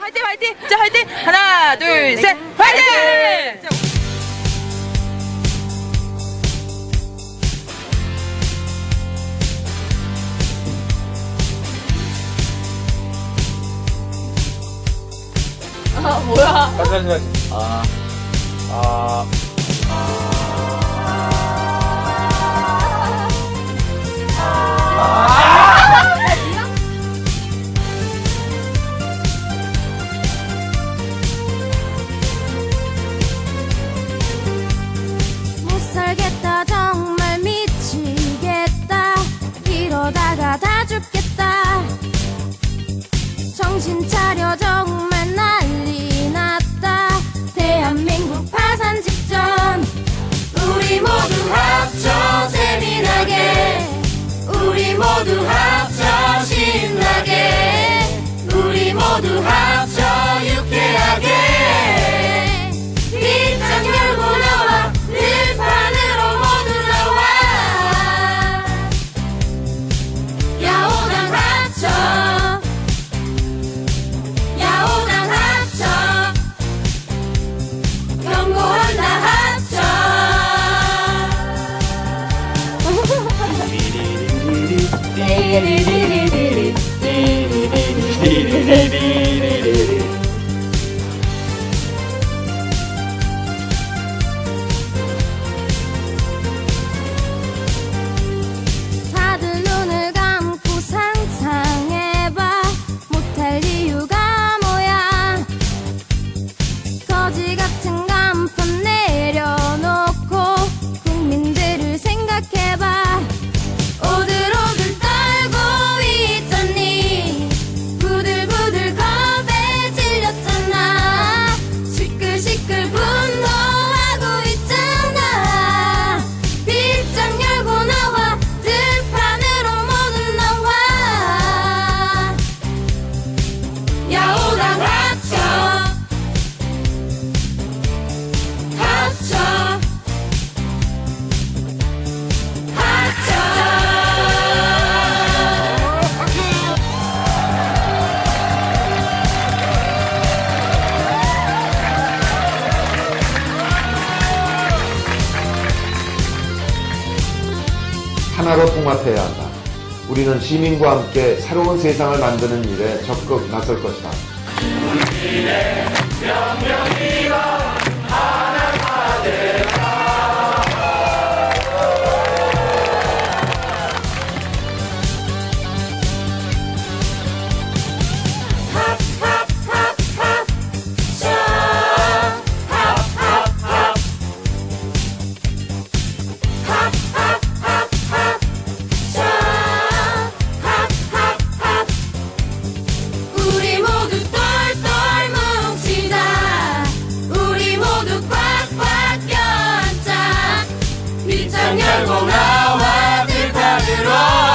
화이팅 화이팅 자 화이팅 하나 둘 셋 화이팅 자, 다시 다시 다시. 아. 아. 살겠다. 정말 미치겠다. 이러다가 다 죽겠다. 정신 차려 di di di di di di di di di 하나로 통합해야 한다. 우리는 시민과 함께 새로운 세상을 만드는 일에 적극 나설 것이다. Go now, happy, happy, roll.